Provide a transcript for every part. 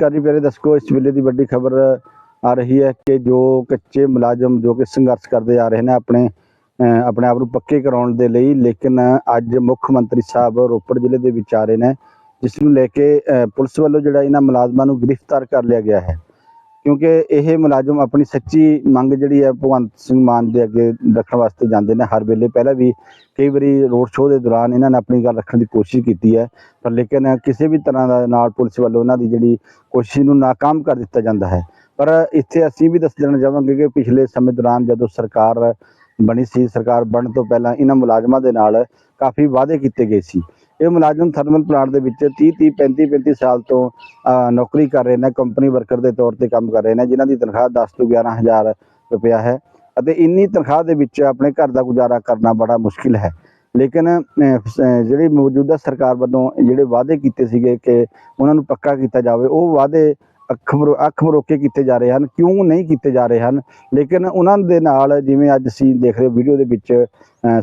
ਕਾਰੀ ਪਿਆਰੇ ਦਰਸ਼ਕੋ, ਇਸ ਵੇਲੇ ਦੀ ਵੱਡੀ ਖਬਰ ਆ ਰਹੀ ਹੈ ਕਿ ਜੋ ਕੱਚੇ ਮੁਲਾਜ਼ਮ ਜੋ ਕਿ ਸੰਘਰਸ਼ ਕਰਦੇ ਆ ਰਹੇ ਨੇ ਆਪਣੇ, ਅਹ, ਆਪਣੇ ਆਪ ਨੂੰ ਪੱਕੇ ਕਰਾਉਣ ਦੇ ਲਈ, ਲੇਕਿਨ ਅੱਜ ਮੁੱਖ ਮੰਤਰੀ ਸਾਹਿਬ ਰੋਪੜ ਜ਼ਿਲ੍ਹੇ ਦੇ ਵਿੱਚ ਆ ਰਹੇ ਨੇ, ਜਿਸ ਨੂੰ ਲੈ ਕੇ, ਅਹ, ਪੁਲਿਸ ਵੱਲੋਂ ਜਿਹੜਾ ਇਹਨਾਂ ਮੁਲਾਜ਼ਮਾਂ ਨੂੰ ਗ੍ਰਿਫਤਾਰ ਕਰ ਲਿਆ ਗਿਆ ਹੈ। ਕਿਉਂਕਿ ਇਹ ਮੁਲਾਜ਼ਮ ਆਪਣੀ ਸੱਚੀ ਮੰਗ ਜਿਹੜੀ ਹੈ ਭਗਵੰਤ ਸਿੰਘ ਮਾਨ ਦੇ ਅੱਗੇ ਰੱਖਣ ਵਾਸਤੇ ਜਾਂਦੇ ਨੇ, ਹਰ ਵੇਲੇ। ਪਹਿਲਾਂ ਵੀ ਕਈ ਵਾਰੀ ਰੋਡ ਸ਼ੋਅ ਦੇ ਦੌਰਾਨ ਇਹਨਾਂ ਨੇ ਆਪਣੀ ਗੱਲ ਰੱਖਣ ਦੀ ਕੋਸ਼ਿਸ਼ ਕੀਤੀ ਹੈ, ਪਰ ਲੇਕਿਨ ਕਿਸੇ ਵੀ ਤਰ੍ਹਾਂ ਦਾ ਨਾਲ ਪੁਲਿਸ ਵੱਲੋਂ ਉਹਨਾਂ ਦੀ ਜਿਹੜੀ ਕੋਸ਼ਿਸ਼ ਨੂੰ ਨਾਕਾਮ ਕਰ ਦਿੱਤਾ ਜਾਂਦਾ ਹੈ। ਪਰ ਇੱਥੇ ਅਸੀਂ ਵੀ ਦੱਸ ਦੇਣਾ ਚਾਹਾਂਗੇ ਕਿ ਪਿਛਲੇ ਸਮੇਂ ਦੌਰਾਨ ਜਦੋਂ ਸਰਕਾਰ ਬਣੀ ਸੀ, ਸਰਕਾਰ ਬਣਨ ਤੋਂ ਪਹਿਲਾਂ ਇਹਨਾਂ ਮੁਲਾਜ਼ਮਾਂ ਦੇ ਨਾਲ ਕਾਫੀ ਵਾਅਦੇ ਕੀਤੇ ਗਏ ਸੀ। ਇਹ ਮੁਲਾਜ਼ਮ ਥਰਮਲ ਪਲਾਂਟ ਦੇ ਵਿੱਚ 30 30 35 35 ਸਾਲ ਤੋਂ ਨੌਕਰੀ ਕਰ ਰਹੇ ਨੇ ਕੰਪਨੀ ਵਰਕਰ ਦੇ ਤੌਰ ਤੇ ਕੰਮ ਕਰ ਰਹੇ ਨੇ ਜਿਨ੍ਹਾਂ ਦੀ ਤਨਖਾਹ 10 ਤੋਂ 11000 ਰੁਪਇਆ ਹੈ ਅਤੇ ਇੰਨੀ ਤਨਖਾਹ ਦੇ ਵਿੱਚ ਆਪਣੇ ਘਰ ਦਾ ਗੁਜ਼ਾਰਾ ਕਰਨਾ ਬੜਾ ਮੁਸ਼ਕਿਲ ਹੈ। ਲੇਕਿਨ ਅਹ, ਜਿਹੜੀ ਮੌਜੂਦਾ ਸਰਕਾਰ ਵੱਲੋਂ ਜਿਹੜੇ ਵਾਅਦੇ ਕੀਤੇ ਸੀਗੇ ਕਿ ਉਹਨਾਂ ਨੂੰ ਪੱਕਾ ਕੀਤਾ ਜਾਵੇ ਉਹ ਵਾਅਦੇ ਅੱਖ ਮਰੋ, ਅੱਖ ਮਰੋਕੇ ਕੀਤੇ ਜਾ ਰਹੇ ਹਨ, ਕਿਉਂ ਨਹੀਂ ਕੀਤੇ ਜਾ ਰਹੇ ਹਨ? ਲੇਕਿਨ ਉਹਨਾਂ ਦੇ ਨਾਲ ਜਿਵੇਂ ਅੱਜ ਅਸੀਂ ਦੇਖ ਰਹੇ ਵੀਡੀਓ ਦੇ ਵਿੱਚ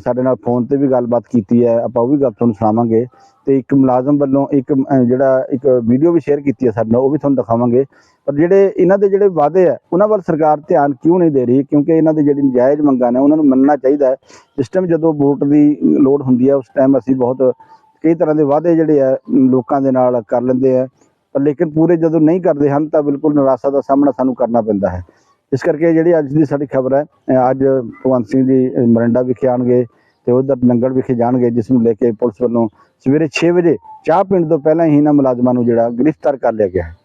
ਸਾਡੇ ਨਾਲ ਫੋਨ ਤੇ ਵੀ ਗੱਲਬਾਤ ਕੀਤੀ ਹੈ, ਆਪਾਂ ਉਹ ਵੀ ਗੱਲ ਤੁਹਾਨੂੰ ਸੁਣਾਵਾਂਗੇ। ਤੇ ਇੱਕ ਮੁਲਾਜ਼ਮ ਵੱਲੋਂ ਇੱਕ ਜਿਹੜਾ ਇੱਕ ਵੀਡੀਓ ਵੀ ਸ਼ੇਅਰ ਕੀਤੀ ਹੈ ਸਾਡੇ ਨਾਲ, ਉਹ ਵੀ ਤੁਹਾਨੂੰ ਦਿਖਾਵਾਂਗੇ। ਪਰ ਜਿਹੜੇ ਇਹਨਾਂ ਦੇ ਜਿਹੜੇ ਵਾਅਦੇ ਆ ਉਹਨਾਂ ਵੱਲ ਸਰਕਾਰ ਧਿਆਨ ਕਿਉਂ ਨਹੀਂ ਦੇ ਰਹੀ? ਕਿਉਂਕਿ ਇਹਨਾਂ ਦੇ ਜਿਹੜੀ ਨਜਾਇਜ਼ ਮੰਗਾਂ ਨੇ, ਉਹਨਾਂ ਨੂੰ ਮੰਨਣਾ ਚਾਹੀਦਾ ਹੈ। ਜਿਸ ਟਾਈਮ ਜਦੋਂ ਵੋਟ ਦੀ ਲੋੜ ਹੁੰਦੀ ਹੈ, ਉਸ ਟਾਈਮ ਅਸੀਂ ਬਹੁਤ ਕਈ ਤਰ੍ਹਾਂ ਦੇ ਵਾਅਦੇ ਜਿਹੜੇ ਆ ਲੋਕਾਂ ਦੇ ਨਾਲ ਕਰ ਲੈਂਦੇ ਆ ਪਰ ਲੇਕਿਨ ਪੂਰੇ ਜਦੋਂ ਨਹੀਂ ਕਰਦੇ ਹਨ ਤਾਂ ਬਿਲਕੁਲ ਨਿਰਾਸ਼ਾ ਦਾ ਸਾਹਮਣਾ ਸਾਨੂੰ ਕਰਨਾ ਪੈਂਦਾ ਹੈ। ਇਸ ਕਰਕੇ ਜਿਹੜੀ ਅੱਜ ਦੀ ਸਾਡੀ ਖਬਰ ਹੈ ਅੱਜ ਭਗਵੰਤ ਸਿੰਘ ਜੀ ਅਹ, ਵਿਖੇ ਆਉਣਗੇ ਤੇ ਉਧਰ ਨੰਗਲ ਵਿਖੇ ਜਾਣਗੇ ਜਿਸ ਨੂੰ ਲੈ ਕੇ ਪੁਲਿਸ ਵੱਲੋਂ ਸਵੇਰੇ 6 ਵਜੇ ਚਾਹ ਪੀਣ ਤੋਂ ਪਹਿਲਾਂ ਹੀ ਇਹਨਾਂ ਮੁਲਾਜ਼ਮਾਂ ਨੂੰ ਜਿਹੜਾ ਗ੍ਰਿਫਤਾਰ ਕਰ ਲਿਆ ਗਿਆ ਹੈ।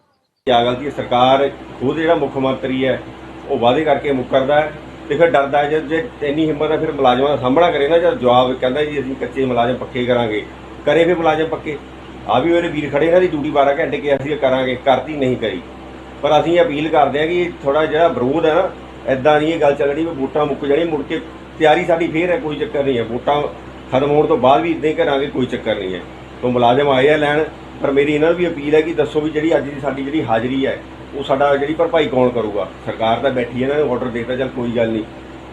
ਕਿਆ ਗਲਤੀ ਸਰਕਾਰ ਖੁਦ ਜਿਹੜਾ ਮੁੱਖ ਮੰਤਰੀ ਹੈ ਉਹ ਵਾਅਦੇ ਕਰਕੇ ਮੁੱਕਰਦਾ ਹੈ ਤੇ ਫਿਰ ਡਰਦਾ ਹੈ ਜੇ ਇੰਨੀ ਹਿੰਮਤ ਹੈ ਫਿਰ ਮੁਲਾਜ਼ਮਾਂ ਦਾ ਸਾਹਮਣਾ ਕਰੇ ਨਾ ਜਦ ਜਵਾਬ ਕਹਿੰਦਾ ਜੀ ਅਸੀਂ ਕੱਚੇ ਮੁਲਾਜ਼ਮ ਪੱਕੇ ਕਰਾਂਗੇ। ਕਰੇ ਫਿਰ ਮੁਲਾਜ਼ਮ ਪੱਕੇ। ਆ ਵੀ ਉਹਦੇ ਵੀਰ ਖੜੇ ਇਹਨਾਂ ਦੀ ਡਿਊਟੀ 12 ਘੰਟੇ ਕਿ ਅਸੀਂ ਇਹ ਕਰਾਂਗੇ, ਕਰਤੀ ਨਹੀਂ ਕਰੀ। ਪਰ ਅਸੀਂ ਅਪੀਲ ਕਰਦੇ ਹਾਂ ਕਿ ਥੋੜਾ ਜਿਹੜਾ ਵਿਰੋਧ ਹੈ ਨਾ ਐਦਾਂ ਨਹੀਂ ਇਹ ਗੱਲ ਚੱਲਣੀ ਵੀ ਵੋਟਾਂ ਮੁੱਕ ਜਾਣੀ ਮੁੜ ਕੇ ਤਿਆਰੀ ਸਾਡੀ ਫੇਰ ਹੈ, ਕੋਈ ਚੱਕਰ ਨਹੀਂ ਹੈ। ਵੋਟਾਂ ਖਤਮ ਹੋਣ ਤੋਂ ਬਾਅਦ ਵੀ ਇਦਾਂ ਹੀ ਕਰਾਂਗੇ, ਕੋਈ ਚੱਕਰ ਨਹੀਂ ਹੈ। ਤੋਂ ਮੁਲਾਜ਼ਮ ਆਏ ਆ ਲੈਣ, ਪਰ ਮੇਰੀ ਇਹਨਾਂ ਨੂੰ ਵੀ ਅਪੀਲ ਹੈ ਕਿ ਦੱਸੋ ਵੀ ਜਿਹੜੀ ਅੱਜ ਦੀ ਸਾਡੀ ਜਿਹੜੀ ਹਾਜ਼ਰੀ ਹੈ, ਉਹ ਸਾਡਾ ਜਿਹੜੀ ਭਰਪਾਈ ਕੌਣ ਕਰੂਗਾ? ਸਰਕਾਰ ਤਾਂ ਬੈਠੀ ਹੈ ਨਾ ਆਰਡਰ ਦੇਤਾ ਚੱਲ ਕੋਈ ਗੱਲ ਨਹੀਂ।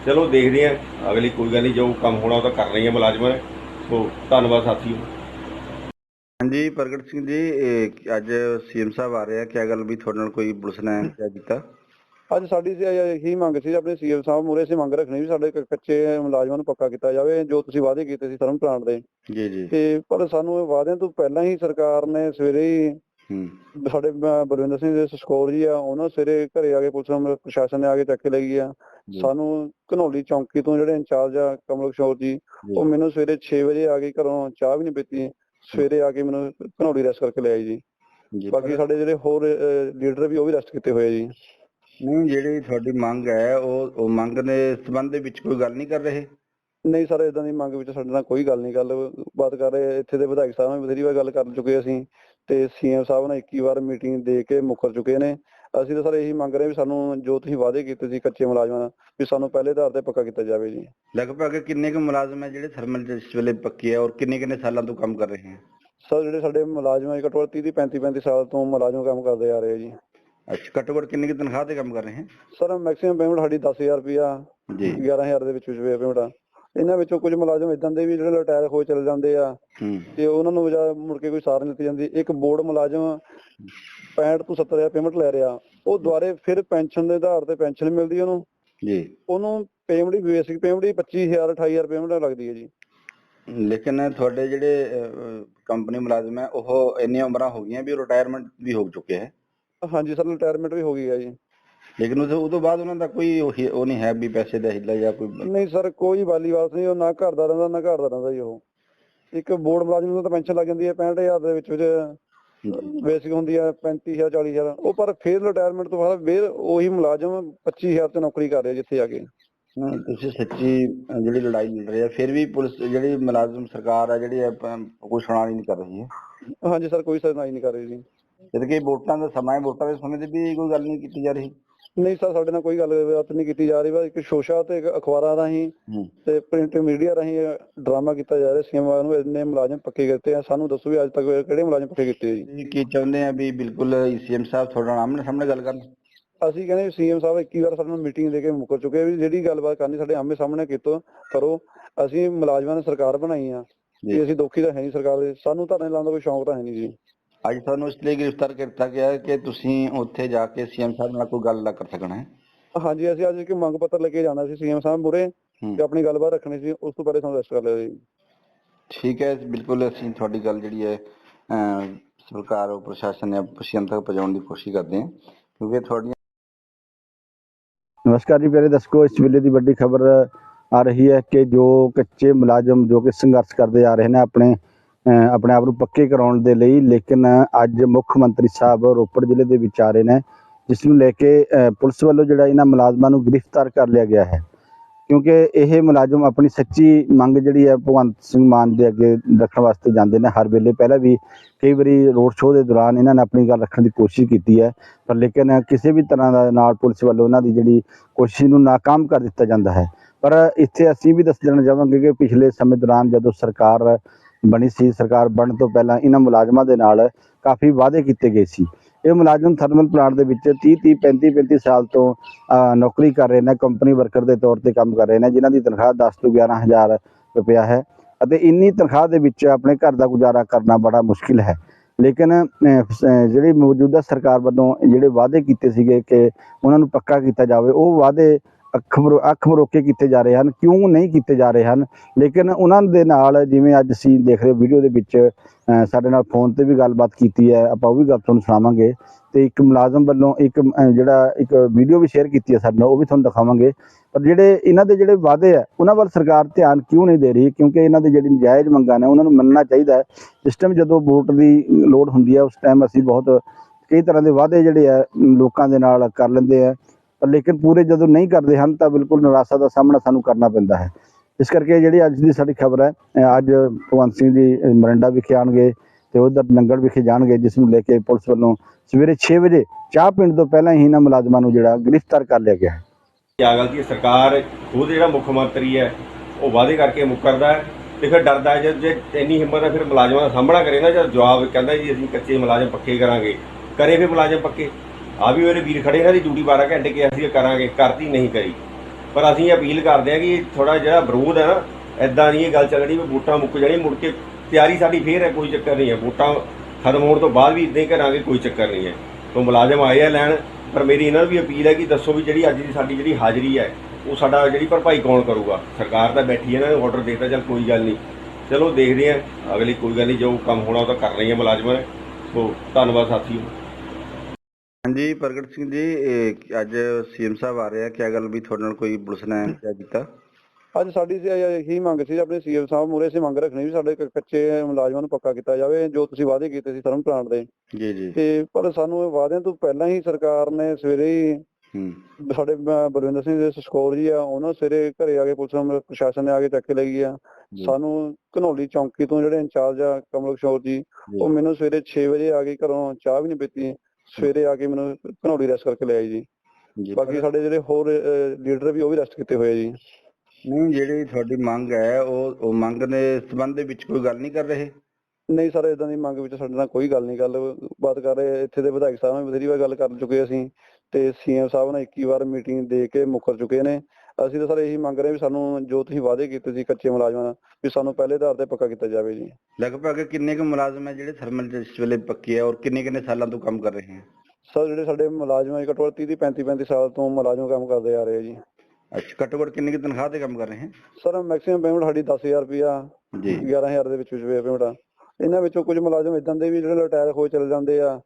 ਚਲੋ ਦੇਖਦੇ ਹਾਂ, ਅਗਲੀ ਕੋਈ ਗੱਲ ਨਹੀਂ, ਜੋ ਕੰਮ ਹੋਣਾ ਉਹ ਤਾਂ ਕਰ ਹੀ ਹੈ ਮੁਲਾਜ਼ਮਾਂ ਨੇ। ਸੋ ਧੰਨਵਾਦ ਸਾਥੀਓ। ਹਾਂਜੀ ਪ੍ਰਗਟ ਸਿੰਘ ਜੀ ਇਹ ਅੱਜ ਸੀਐਮ ਸਾਹਿਬ ਆ ਰਹੇ ਆ। ਕੀ ਗੱਲ ਵੀ ਤੁਹਾਡੇ ਨਾਲ ਕੋਈ ਪੁਲਿਸ ਨੇ ਕਿਆ ਕੀਤਾ? ਅੱਜ ਸਾਡੀ ਸੀ ਇਹੀ ਮੰਗ ਸੀ ਆਪਣੇ ਸੀਐਮ ਸਾਹਿਬ ਮੂਹਰੇ ਅਸੀਂ ਮੰਗ ਰੱਖਣੀ ਵੀ ਸਾਡੇ ਕੱਚੇ ਮੁਲਾਜ਼ਮਾਂ ਨੂੰ ਪੱਕਾ ਕੀਤਾ ਜਾਵੇ ਜੋ ਤੁਸੀਂ ਵਾਅਦੇ ਕੀਤੇ ਸੀ ਥਰਮ ਪਲਾਂਟ ਦੇ। ਜੀ ਜੀ। ਤੇ ਪਰ ਸਾਨੂੰ ਇਹ ਵਾਅਦਿਆਂ ਤੋਂ ਪਹਿਲਾਂ ਹੀ ਸਰਕਾਰ ਨੇ ਸਵੇਰੇ ਹੀ ਹੂੰ। ਸਾਡੇ ਬਲਵਿੰਦਰ ਸਿੰਘ ਦੇ ਸਕੋਰ ਜੀ ਆ ਉਹਨਾਂ ਸਵੇਰੇ ਘਰੇ ਆ ਕੇ ਪੁਲਿਸ ਨੂੰ ਪ੍ਰਸ਼ਾਸਨ ਨੇ ਆ ਕੇ ਚੱਕ ਕੇ ਲੈ ਗਈ ਆ। ਸਾਨੂੰ ਘਨੌਲੀ ਚੌਂਕੀ ਤੋਂ ਜਿਹੜੇ ਇੰਚਾਰਜ ਆ ਕਮਲ ਕਿਸ਼ੋਰ ਜੀ ਉਹ ਮੈਨੂੰ ਸਵੇਰੇ 6 ਵਜੇ ਆ ਕੇ ਘਰੋਂ ਚਾਹ ਵੀ ਨਹੀਂ ਪੀਤੀ। ਸਵੇਰੇ ਆ ਕੇ ਮੈਨੂੰ ਘਨੌਲੀ ਰੈਸਟ ਕਰਕੇ ਲੈ ਆਈ ਜੀ। ਬਾਕੀ ਸਾਡੇ ਜਿਹੜੇ ਹੋਰ ਲੀਡਰ ਵੀ ਉਹ ਵੀ ਰੈਸਟ ਕੀਤੇ ਹੋਏ ਜੀ। ਨਹੀਂ ਜਿਹੜੀ ਤੁਹਾਡੀ ਮੰਗ ਹੈ ਉਹ ਉਹ ਮੰਗ ਦੇ ਸੰਬੰਧ ਦੇ ਵਿੱਚ ਕੋਈ ਗੱਲ ਨਹੀਂ ਕਰ ਰਹੇ? ਨਹੀਂ ਸਰ ਇਦਾਂ ਦੀ ਮੰਗ ਵਿੱਚ ਸਾਡੇ ਨਾਲ ਕੋਈ ਗੱਲ ਨਹੀਂ ਗੱਲ ਬਾਤ ਕਰ ਰਹੇ ਇੱਥੇ ਦੇ ਵਿਧਾਇਕ ਸਾਹਿਬ ਨਾਲ ਬਥੇਰੀ ਵਾਰ ਗੱਲ ਕਰ ਚੁੱਕੇ ਅਸੀਂ ਤੇ ਸੀਐਮ ਸਾਹਿਬ ਨਾਲ 21 ਵਾਰ ਮੀਟਿੰਗ ਦੇ ਕੇ ਮੁੱਕਰ ਚੁੱਕੇ ਨੇ। ਅਸੀਂ ਤਾਂ ਸਰ ਇਹੀ ਮੰਗ ਰਹੇ ਵੀ ਸਾਨੂੰ ਜੋ ਤੁਸੀਂ ਵਾਅਦੇ ਕੀਤੇ ਸੀ ਕੱਚੇ ਮੁਲਾਜ਼ਮਾਂ ਨਾਲ ਵੀ ਸਾਨੂੰ ਪਹਿਲੇ ਆਧਾਰ ਤੇ ਪੱਕਾ ਕੀਤਾ ਜਾਵੇ ਜੀ। ਲਗਭਗ ਕਿੰਨੇ ਕੁ ਮੁਲਾਜ਼ਮ ਹੈ ਜਿਹੜੇ ਥਰਮਲ ਜਿਸ ਵੇਲੇ ਪੱਕੇ ਆ ਔਰ ਕਿੰਨੇ ਕਿੰਨੇ ਸਾਲਾਂ ਤੋਂ ਕੰਮ ਕਰ ਰਹੇ ਹੈ ਸਰ ਜਿਹੜੇ ਸਾਡੇ ਮੁਲਾਜ਼ਮ ਆ ਘੱਟੋ ਘੱਟ 30 35 35 ਸਾਲ ਤੋਂ ਮੁਲਾਜ਼ਮ ਕੰਮ ਕਰਦੇ ਆ ਰਹੇ ਜੀ। ਅੱਛਾ ਘੱਟੋ ਘੱਟ ਕਿੰਨੇ ਕੀ ਤਨਖਾਹ ਤੇ ਕੰਮ ਕਰ ਰਹੇ ਹੈ ਸਰ ਮੈਕਸਿਮਮ ਪੇਮੈਂਟ ਸਾਡੀ 10000 ਰੁਪਿਆ ਜੀ। 11000 ਦੇ ਵਿੱਚ ਵਿੱਚ ਪੇਮੈਂਟ ਆ। ਇਹਨਾਂ ਵਿੱਚੋਂ ਕੁਝ ਮੁਲਾਜ਼ਮ ਇਦਾਂ ਦੇ ਵੀ ਜਿਹੜੇ ਰਿਟਾਇਰ ਹੋ ਚਲੇ ਜਾਂਦੇ ਆ ਤੇ ਉਹਨਾਂ ਨੂੰ ਵਜਾ ਮੁੜ ਕੇ ਕੋਈ ਸਾਰ ਨਹੀਂ ਦਿੱਤੀ ਜਾਂਦੀ। ਇੱਕ ਬੋਰਡ ਮੁਲਾਜ਼ਮ 65 ਤੋਂ 70000 ਪੇਮੈਂਟ ਲੈ ਰਿਹਾ। ਉਹ ਦੁਆਰੇ ਫਿਰ ਪੈਨਸ਼ਨ ਦੇ ਆਧਾਰ ਤੇ ਪੈਨਸ਼ਨ ਮਿਲਦੀ ਉਹਨੂੰ। ਜੀ। ਉਹਨੂੰ ਪੇਮੈਂਟ ਬੇਸਿਕ ਪੇਮੈਂਟ ਹੀ 25000 28000 ਪੇਮੈਂਟ ਲੱਗਦੀ ਹੈ ਜੀ। ਲੇਕਿਨ ਤੁਹਾਡੇ ਜਿਹੜੇ ਕੰਪਨੀ ਮੁਲਾਜ਼ਮ ਹੈ ਉਹ ਇੰਨੀਆਂ ਉਮਰਾਂ ਹੋ ਗਈਆਂ ਵੀ ਰਿਟਾਇਰਮੈਂਟ ਵੀ ਹੋ ਚੁੱਕੇ ਹੈ। ਹਾਂਜੀ ਸਰ ਰਿਟਾਇਰਮੈਂਟ ਵੀ ਹੋ ਗਈ ਹੈ ਜੀ। ਲੇਕਿਨ ਉਸ ਉਹ ਤੋਂ ਬਾਅਦ ਉਹਨਾਂ ਦਾ ਕੋਈ ਉਹ ਨਹੀਂ ਹੈ ਵੀ ਪੈਸੇ ਦਾ ਹਿੱਲਾ ਜਾਂ ਕੋਈ ਨਹੀਂ ਸਰ ਕੋਈ ਵਾਲੀ ਨਹੀਂ ਉਹ ਨਾ ਘਰ ਦਾ ਰਹਿੰਦਾ ਨਾ ਘਰ ਦਾ ਰਹਿੰਦਾ ਜੀ ਉਹ। ਇੱਕ ਬੋਰਡ ਮੁਲਾਜ਼ਮ ਨੂੰ ਤਾਂ ਪੈਨਸ਼ਨ ਲੱਗ ਜਾਂਦੀ ਹੈ 65000 ਦੇ ਵਿੱਚ ਵਿੱਚ ਬੇਸਿਕ ਹੁੰਦੀ ਹੈ 35000 40000 ਉਹ ਪਰ ਫਿਰ ਰਿਟਾਇਰਮੈਂਟ ਤੋਂ ਬਾਅਦ ਫਿਰ ਉਹੀ ਮੁਲਾਜ਼ਮ 25000 ਤੇ ਨੌਕਰੀ ਕਰ ਰਿਹਾ ਜਿੱਥੇ ਆ ਕੇ। ਤੁਸੀਂ ਸੱਚੀ ਜਿਹੜੀ ਲੜਾਈ ਲੜ ਰਹੇ ਆ ਫਿਰ ਵੀ ਪੁਲਿਸ ਜਿਹੜੀ ਮੁਲਾਜ਼ਮ ਸਰਕਾਰ ਹੈ ਜਿਹੜੀ ਕੋਈ ਸੁਣਾਈ ਨਹੀਂ ਕਰ ਰਹੀ ਹੈ। ਹਾਂਜੀ ਸਰ ਕੋਈ ਸੁਣਾਈ ਨਹੀਂ ਕਰ ਰਹੀ ਜੀ। ਜਦ ਕਿ ਵੋਟਾਂ ਦਾ ਸਮਾਂ ਹੈ ਵੋਟਾਂ ਦੇ ਸਮੇਂ ਤੇ ਵੀ ਕੋਈ ਗੱਲ ਨਹੀਂ ਕੀਤੀ ਜਾ ਰਹੀ। ਨਹੀਂ ਸਰ ਸਾਡੇ ਨਾਲ ਕੋਈ ਗੱਲਬਾਤ ਨਹੀਂ ਕੀਤੀ ਜਾ ਰਹੀ ਬਸ ਇੱਕ ਸ਼ੋਸ਼ਾ ਤੇ ਇੱਕ ਅਖਬਾਰਾਂ ਰਾਹੀਂ ਤੇ ਪ੍ਰਿੰਟ ਮੀਡੀਆ ਰਾਹੀਂ ਡਰਾਮਾ ਕੀਤਾ ਜਾ ਰਿਹਾ ਸੀਐਮ ਨੂੰ ਇੰਨੇ ਮੁਲਾਜ਼ਮ ਪੱਕੇ ਕੀਤੇ ਆ। ਸਾਨੂੰ ਦੱਸੋ ਵੀ ਅੱਜ ਤੱਕ ਕਿਹੜੇ ਮੁਲਾਜ਼ਮ ਪੱਕੇ ਕੀਤੇ ਆ ਜੀ? ਤੁਸੀਂ ਕੀ ਚਾਹੁੰਦੇ ਆ ਵੀ ਬਿਲਕੁਲ ਸੀਐਮ ਸਾਹਿਬ ਤੁਹਾਡੇ ਨਾਲ ਆਮਣੇ ਸਾਹਮਣੇ ਗੱਲ ਕਰਨ? ਅਸੀਂ ਕਹਿੰਦੇ ਸੀਐਮ ਸਾਹਿਬ 21 ਵਾਰ ਸਾਡੇ ਨਾਲ ਮੀਟਿੰਗ ਦੇ ਕੇ ਮੁੱਕਰ ਚੁੱਕੇ ਵੀ ਜਿਹੜੀ ਗੱਲਬਾਤ ਕਰਨੀ ਸਾਡੇ ਆਮੇ ਸਾਹਮਣੇ ਕੀਤੋ ਕਰੋ। ਅਸੀਂ ਮੁਲਾਜ਼ਮਾਂ ਨੇ ਸਰਕਾਰ ਬਣਾਈ ਆ। ਜੀ। ਤੇ ਅਸੀਂ ਦੋਖੀ ਤਾਂ ਹੈ ਨਹੀਂ ਸਰਕਾਰ ਦੇ। ਸਾਨੂੰ ਧਰਨੇ ਲਾਉਣ ਦਾ ਕੋਈ ਸ਼ੌਂਕ ਤਾਂ ਹੈ ਨਹੀਂ ਜੀ। ਅੱਜ ਤੁਹਾਨੂੰ ਇਸ ਲਈ ਗ੍ਰਿਫਤਾਰ ਕੀਤਾ ਗਿਆ ਹੈ ਕਿ ਤੁਸੀਂ ਉੱਥੇ ਜਾ ਕੇ ਸੀਐਮ ਸਾਹਿਬ ਨਾਲ ਕੋਈ ਗੱਲ ਨਾ ਕਰ ਸਕਣਾ ਹੈ ਹਾਂਜੀ ਅਸੀਂ ਅੱਜ ਇੱਕ ਮੰਗ ਪੱਤਰ ਲੈ ਕੇ ਜਾਣਾ ਸੀ ਸੀਐਮ ਸਾਹਿਬ ਮੂਹਰੇ ਹੂੰ। ਤੇ ਆਪਣੀ ਗੱਲਬਾਤ ਰੱਖਣੀ ਸੀ ਉਸ ਤੋਂ ਬਾਅਦ ਸਾਨੂੰ ਅਰੈਸਟ ਕਰ ਲਿਆ ਜੀ ਠੀਕ ਹੈ ਬਿਲਕੁਲ ਅਸੀਂ ਤੁਹਾਡੀ ਗੱਲ ਜਿਹੜੀ ਹੈ ਸਰਕਾਰ ਔਰ ਪ੍ਰਸ਼ਾਸਨ ਨੇ ਪਸ਼ੀਆਂ ਤੱਕ ਪਹੁੰਚਾਉਣ ਦੀ ਕੋਸ਼ਿਸ਼ ਕਰਦੇ ਹਾਂ ਕਿਉਂਕਿ ਤੁਹਾਡੀਆਂ ਨਮਸਕਾਰ ਜੀ ਪਿਆਰੇ ਦਰਸ਼ਕੋ ਇਸ ਵੇਲੇ ਦੀ ਵੱਡੀ ਖਬਰ ਆ ਰਹੀ ਹੈ ਕਿ ਜੋ ਕੱਚੇ ਮੁਲਾਜ਼ਮ ਜੋ ਕਿ ਸੰਘਰਸ਼ ਕਰਦੇ ਆ ਰਹੇ ਨੇ ਆਪਣੇ ਆਪਣੇ ਆਪ ਨੂੰ ਪੱਕੇ ਕਰਾਉਣ ਦੇ ਲਈ, ਲੇਕਿਨ ਅੱਜ ਮੁੱਖ ਮੰਤਰੀ ਸਾਹਿਬ ਰੋਪੜ ਜ਼ਿਲ੍ਹੇ ਦੇ ਵਿੱਚ ਆ ਰਹੇ ਨੇ, ਜਿਸ ਨੂੰ ਲੈ ਕੇ, ਅਹ ਪੁਲਿਸ ਵੱਲੋਂ ਜਿਹੜਾ ਇਹਨਾਂ ਮੁਲਾਜ਼ਮਾਂ ਨੂੰ ਗ੍ਰਿਫਤਾਰ ਕਰ ਲਿਆ ਗਿਆ ਹੈ। ਕਿਉਂਕਿ ਇਹ ਮੁਲਾਜ਼ਮ ਆਪਣੀ ਸੱਚੀ ਮੰਗ ਜਿਹੜੀ ਹੈ, ਭਗਵੰਤ ਸਿੰਘ ਮਾਨ ਦੇ ਅੱਗੇ ਰੱਖਣ ਵਾਸਤੇ ਜਾਂਦੇ ਨੇ। ਹਰ ਵੇਲੇ ਪਹਿਲਾਂ ਵੀ ਕਈ ਵਾਰੀ ਰੋਡ ਸ਼ੋਅ ਦੇ ਦੌਰਾਨ ਇਹਨਾਂ ਨੇ ਆਪਣੀ ਗੱਲ ਰੱਖਣ ਦੀ ਕੋਸ਼ਿਸ਼ ਕੀਤੀ ਹੈ, ਪਰ ਲੇਕਿਨ ਕਿਸੇ ਵੀ ਤਰ੍ਹਾਂ ਦਾ ਨਾਲ ਪੁਲਿਸ ਵੱਲੋਂ ਉਹਨਾਂ ਦੀ ਜਿਹੜੀ ਕੋਸ਼ਿਸ਼ ਨੂੰ ਨਾਕਾਮ ਕਰ ਦਿੱਤਾ ਜਾਂਦਾ ਹੈ। ਪਰ ਇੱਥੇ ਅਸੀਂ ਵੀ ਦੱਸ ਦੇਣਾ ਚਾਹਾਂਗੇ ਕਿ ਪਿਛਲੇ ਸਮੇਂ ਦੌਰਾਨ ਜਦੋਂ ਸਰਕਾਰ ਬਣੀ ਸੀ, ਸਰਕਾਰ ਬਣਨ ਤੋਂ ਪਹਿਲਾਂ ਇਹਨਾਂ ਮੁਲਾਜ਼ਮਾਂ ਦੇ ਨਾਲ ਕਾਫੀ ਵਾਅਦੇ ਕੀਤੇ ਗਏ ਸੀ। ਇਹ ਮੁਲਾਜ਼ਮ ਥਰਮਲ ਪਲਾਂਟ ਦੇ ਵਿੱਚ 30 30 35 35 ਸਾਲ ਤੋਂ ਨੌਕਰੀ ਕਰ ਰਹੇ ਨੇ ਕੰਪਨੀ ਵਰਕਰ ਦੇ ਤੌਰ ਤੇ ਕੰਮ ਕਰ ਰਹੇ ਨੇ, ਜਿਨ੍ਹਾਂ ਦੀ ਤਨਖਾਹ 10 ਤੋਂ 11000 ਰੁਪਇਆ ਹੈ ਅਤੇ ਇੰਨੀ ਤਨਖਾਹ ਦੇ ਵਿੱਚ ਆਪਣੇ ਘਰ ਦਾ ਗੁਜ਼ਾਰਾ ਕਰਨਾ ਬੜਾ ਮੁਸ਼ਕਿਲ ਹੈ। ਲੇਕਿਨ ਜਿਹੜੀ ਮੌਜੂਦਾ ਸਰਕਾਰ ਵੱਲੋਂ ਜਿਹੜੇ ਵਾਅਦੇ ਕੀਤੇ ਸੀਗੇ ਕਿ ਉਹਨਾਂ ਨੂੰ ਪੱਕਾ ਕੀਤਾ ਜਾਵੇ, ਉਹ ਵਾਅਦੇ ਅੱਖ ਮਰੋ, ਅੱਖ ਮਰੋਕੇ ਕੀਤੇ ਜਾ ਰਹੇ ਹਨ, ਕਿਉਂ ਨਹੀਂ ਕੀਤੇ ਜਾ ਰਹੇ ਹਨ? ਲੇਕਿਨ ਉਹਨਾਂ ਦੇ ਨਾਲ ਜਿਵੇਂ ਅੱਜ ਅਸੀਂ ਦੇਖ ਰਹੇ ਵੀਡੀਓ ਦੇ ਵਿੱਚ ਸਾਡੇ ਨਾਲ ਫੋਨ ਤੇ ਵੀ ਗੱਲਬਾਤ ਕੀਤੀ ਹੈ, ਆਪਾਂ ਉਹ ਵੀ ਗੱਲ ਤੁਹਾਨੂੰ ਸੁਣਾਵਾਂਗੇ। ਤੇ ਇੱਕ ਮੁਲਾਜ਼ਮ ਵੱਲੋਂ ਇੱਕ ਜਿਹੜਾ ਇੱਕ ਵੀਡੀਓ ਵੀ ਸ਼ੇਅਰ ਕੀਤੀ ਹੈ ਸਾਡੇ ਨਾਲ, ਉਹ ਵੀ ਤੁਹਾਨੂੰ ਦਿਖਾਵਾਂਗੇ। ਪਰ ਜਿਹੜੇ ਇਹਨਾਂ ਦੇ ਜਿਹੜੇ ਵਾਅਦੇ ਆ ਉਹਨਾਂ ਵੱਲ ਸਰਕਾਰ ਧਿਆਨ ਕਿਉਂ ਨਹੀਂ ਦੇ ਰਹੀ? ਕਿਉਂਕਿ ਇਹਨਾਂ ਦੇ ਜਿਹੜੀ ਨਜਾਇਜ਼ ਮੰਗਾਂ ਨੇ, ਉਹਨਾਂ ਨੂੰ ਮੰਨਣਾ ਚਾਹੀਦਾ ਹੈ। ਇਸ ਟਾਈਮ ਜਦੋਂ ਵੋਟ ਦੀ ਲੋੜ ਹੁੰਦੀ ਹੈ, ਉਸ ਟਾਈਮ ਅਸੀਂ ਬਹੁਤ ਕਈ ਤਰ੍ਹਾਂ ਦੇ ਵਾਅਦੇ ਜਿਹੜੇ ਆ ਲੋਕਾਂ ਦੇ ਨਾਲ ਕਰ ਲੈਂਦੇ ਆ ਲੇਕਿਨ ਪੂਰੇ ਜਦੋਂ ਨਹੀਂ ਕਰਦੇ ਹਨ ਤਾਂ ਬਿਲਕੁਲ ਨਿਰਾਸ਼ਾ ਦਾ ਸਾਹਮਣਾ ਸਾਨੂੰ ਕਰਨਾ ਪੈਂਦਾ ਹੈ। ਇਸ ਕਰਕੇ ਜਿਹੜੀ ਅੱਜ ਦੀ ਸਾਡੀ ਖਬਰ ਹੈ ਅੱਜ ਭਗਵੰਤ ਸਿੰਘ ਜੀ, ਅਹ, ਮਰਿੰਡਾ ਵਿਖੇ ਆਉਣਗੇ ਤੇ ਉਧਰ ਨੰਗਲ ਵਿਖੇ ਜਾਣਗੇ, ਜਿਸ ਨੂੰ ਲੈ ਕੇ ਪੁਲਿਸ ਵੱਲੋਂ ਸਵੇਰੇ 6 ਵਜੇ ਚਾਹ ਪੀਣ ਤੋਂ ਪਹਿਲਾਂ ਹੀ ਇਹਨਾਂ ਮੁਲਾਜ਼ਮਾਂ ਨੂੰ ਜਿਹੜਾ ਗ੍ਰਿਫਤਾਰ ਕਰ ਲਿਆ ਗਿਆ ਹੈ। ਆ ਗਲਤੀ ਹੈ ਸਰਕਾਰ, ਖੁਦ ਜਿਹੜਾ ਮੁੱਖ ਮੰਤਰੀ ਹੈ, ਉਹ ਵਾਅਦੇ ਕਰਕੇ ਮੁੱਕਰਦਾ ਹੈ ਤੇ ਫਿਰ ਡਰਦਾ ਹੈ ਜੇ ਇੰਨੀ ਹਿੰਮਤ ਹੈ, ਫਿਰ ਮੁਲਾਜ਼ਮਾਂ ਦਾ ਸਾਹਮਣਾ ਕਰੇ ਨਾ ਜਦ ਜਵਾਬ ਕਹਿੰਦਾ ਜੀ ਅਸੀਂ ਕੱਚੇ ਮੁਲਾਜ਼ਮ ਪੱਕੇ ਕਰਾਂਗੇ। ਕਰੇ ਫਿਰ ਮੁਲਾਜ਼ਮ ਪੱਕੇ? ਆ ਵੀ ਮੇਰੇ ਵੀਰ ਖੜੇ ਇਹਨਾਂ ਦੀ ਡਿਊਟੀ 12 ਘੰਟੇ ਕਿ ਅਸੀਂ ਇਹ ਕਰਾਂਗੇ, ਕਰਤੀ ਨਹੀਂ ਕਰੀ। ਪਰ ਅਸੀਂ ਅਪੀਲ ਕਰਦੇ ਹਾਂ ਕਿ ਥੋੜਾ ਜਿਹੜਾ ਵਿਰੋਧ ਹੈ ਨਾ ਐਦਾਂ ਨਹੀਂ ਇਹ ਗੱਲ ਚੱਲਣੀ ਵੀ ਵੋਟਾਂ ਮੁੱਕ ਜਾਣੀ ਮੁੜ ਕੇ ਤਿਆਰੀ ਸਾਡੀ ਫੇਰ ਹੈ, ਕੋਈ ਚੱਕਰ ਨਹੀਂ ਹੈ। ਵੋਟਾਂ ਖਤਮ ਹੋਣ ਤੋਂ ਬਾਅਦ ਵੀ ਇਦਾਂ ਹੀ ਕਰਾਂਗੇ, ਕੋਈ ਚੱਕਰ ਨਹੀਂ ਹੈ। ਤੋਂ ਮੁਲਾਜ਼ਮ ਆਏ ਆ ਲੈਣ, ਪਰ ਮੇਰੀ ਇਹਨਾਂ ਨੂੰ ਵੀ ਅਪੀਲ ਹੈ ਕਿ ਦੱਸੋ ਵੀ ਜਿਹੜੀ ਅੱਜ ਦੀ ਸਾਡੀ ਜਿਹੜੀ ਹਾਜ਼ਰੀ ਹੈ, ਉਹ ਸਾਡਾ ਜਿਹੜੀ ਭਰਪਾਈ ਕੌਣ ਕਰੂਗਾ? ਸਰਕਾਰ ਤਾਂ ਬੈਠੀ ਹੈ ਇਹਨਾਂ ਨੇ ਆਰਡਰ ਦੇਤਾ ਚੱਲ ਕੋਈ ਗੱਲ ਨਹੀਂ। ਚਲੋ ਦੇਖਦੇ ਹਾਂ, ਅਗਲੀ ਕੋਈ ਗੱਲ ਨਹੀਂ, ਜੋ ਕੰਮ ਹੋਣਾ ਉਹ ਤਾਂ ਕਰਨਾ ਹੀ ਹੈ ਮੁਲਾਜ਼ਮਾਂ ਨੇ। ਸੋ ਧੰਨਵਾਦ ਸਾਥੀਓ। ਹਾਂਜੀ ਪ੍ਰਗਟ ਸਿੰਘ ਜੀ ਇਹ ਅੱਜ ਸੀਐਮ ਸਾਹਿਬ ਆ ਰਹੇ ਆ। ਕੀ ਗੱਲ ਵੀ ਤੁਹਾਡੇ ਨਾਲ ਕੋਈ ਪੁਲਿਸ ਨੇ ਕਿਆ ਕੀਤਾ? ਅੱਜ ਸਾਡੀ ਸੀ ਇਹੀ ਮੰਗ ਸੀ ਆਪਣੇ ਸੀਐਮ ਸਾਹਿਬ ਮੂਹਰੇ ਅਸੀਂ ਮੰਗ ਰੱਖਣੀ ਵੀ ਸਾਡੇ ਕ- ਕੱਚੇ ਮੁਲਾਜ਼ਮਾਂ ਨੂੰ ਪੱਕਾ ਕੀਤਾ ਜਾਵੇ ਜੋ ਤੁਸੀਂ ਵਾਅਦੇ ਕੀਤੇ ਸੀ ਥਰਮ ਪਲਾਂਟ ਦੇ। ਜੀ ਜੀ। ਤੇ ਪਰ ਸਾਨੂੰ ਇਹ ਵਾਅਦਿਆਂ ਤੋਂ ਪਹਿਲਾਂ ਹੀ ਸਰਕਾਰ ਨੇ ਸਵੇਰੇ ਹੀ ਹੂੰ। ਸਾਡੇ ਬਲਵਿੰਦਰ ਸਿੰਘ ਦੇ ਸਕੋਰ ਜੀ ਆ ਉਹਨਾਂ ਸਵੇਰੇ ਘਰੇ ਆ ਕੇ ਪੁਲਿਸ ਨੂੰ ਪ੍ਰਸ਼ਾਸਨ ਨੇ ਆ ਕੇ ਚੱਕ ਕੇ ਲੈ ਗਈ ਆ। ਜੀ। ਸਾਨੂੰ ਘਨੌਲੀ ਚੌਂਕੀ ਤੋਂ ਜਿਹੜੇ ਇੰਚਾਰਜ ਆ ਕਮਲ ਕਿਸ਼ੋਰ ਜੀ। ਉਹ ਮੈਨੂੰ ਸਵੇਰੇ 6 ਵਜੇ ਆ ਕੇ ਘਰੋਂ ਚਾਹ ਵੀ ਨਹੀਂ ਪੀਤੀ। ਸਵੇਰੇ ਆ ਕੇ ਮੈਨੂੰ ਘਨੌਲੀ ਰੈਸਟ ਕਰਕੇ ਲੈ ਆਈ ਜੀ। ਬਾਕੀ ਸਾਡੇ ਜਿਹੜੇ ਹੋਰ ਲੀਡਰ ਵੀ ਉਹ ਵੀ ਰੈਸਟ ਕੀਤੇ ਹੋਏ ਜੀ। ਨਹੀਂ ਜਿਹੜੀ ਤੁਹਾਡੀ ਮੰਗ ਹੈ ਉਹ ਉਹ ਮੰਗ ਦੇ ਸੰਬੰਧ ਦੇ ਵਿੱਚ ਕੋਈ ਗੱਲ ਨਹੀਂ ਕਰ ਰਹੇ? ਨਹੀਂ ਸਰ ਇਦਾਂ ਦੀ ਮੰਗ ਵਿੱਚ ਸਾਡੇ ਨਾਲ ਕੋਈ ਗੱਲ ਨਹੀਂ ਗੱਲ ਬਾਤ ਕਰ ਰਹੇ ਇੱਥੇ ਦੇ ਵਿਧਾਇਕ ਸਾਹਿਬ ਨਾਲ ਬਥੇਰੀ ਵਾਰ ਗੱਲ ਕਰ ਚੁੱਕੇ ਅਸੀਂ ਤੇ ਸੀਐਮ ਸਾਹਿਬ ਨਾਲ 21 ਵਾਰ ਮੀਟਿੰਗ ਦੇ ਕੇ ਮੁੱਕਰ ਚੁੱਕੇ ਨੇ। ਅਸੀਂ ਤਾਂ ਸਰ ਇਹੀ ਮੰਗ ਰਹੇ ਵੀ ਸਾਨੂੰ ਜੋ ਤੁਸੀਂ ਵਾਅਦੇ ਕੀਤੇ ਸੀ ਕੱਚੇ ਮੁਲਾਜ਼ਮਾਂ ਨਾਲ ਵੀ ਸਾਨੂੰ ਪਹਿਲੇ ਆਧਾਰ ਤੇ ਪੱਕਾ ਕੀਤਾ ਜਾਵੇ ਜੀ। ਲਗਭਗ ਕਿੰਨੇ ਕੁ ਮੁਲਾਜ਼ਮ ਹੈ ਜਿਹੜੇ ਥਰਮਲ ਇਸ ਵੇਲੇ ਪੱਕੇ ਆ ਔਰ ਕਿੰਨੇ ਕਿੰਨੇ ਸਾਲਾਂ ਤੋਂ ਕੰਮ ਕਰ ਰਹੇ ਹੈ ਸਰ ਜਿਹੜੇ ਸਾਡੇ ਮੁਲਾਜ਼ਮ ਆ ਘੱਟੋ ਘੱਟ 30 30 35 35 ਸਾਲ ਤੋਂ ਮੁਲਾਜ਼ਮ ਕੰਮ ਕਰਦੇ ਆ ਰਹੇ ਜੀ। ਅੱਛਾ ਘੱਟੋ ਘੱਟ ਕਿੰਨੀ ਕੁ ਤਨਖਾਹ ਤੇ ਕੰਮ ਕਰ ਰਹੇ ਹੈ ਸਰ ਮੈਕਸਿਮਮ ਪੇਮੈਂਟ ਸਾਡੀ 10000 ਰੁਪਿਆ ਜੀ। 11000 ਦੇ ਵਿੱਚ ਵਿੱਚ ਪੇਮੈਂਟ ਆ। ਇਹਨਾਂ ਵਿੱਚੋਂ ਕੁਝ ਮੁਲਾਜ਼ਮ ਇਦਾਂ ਦੇ ਵੀ ਜਿਹੜੇ ਰਿਟਾਇਰ ਹੋ ਚਲੇ ਜਾਂਦੇ ਆ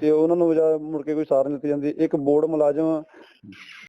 ਤੇ ਉਹਨਾਂ ਨੂੰ ਮੁੜ ਕੇ ਕੋਈ ਸਾਰ ਨਹੀਂ ਦਿੱਤੀ ਜਾਂਦੀ। ਇੱਕ ਬੋਰਡ ਮੁਲਾਜ਼ਮ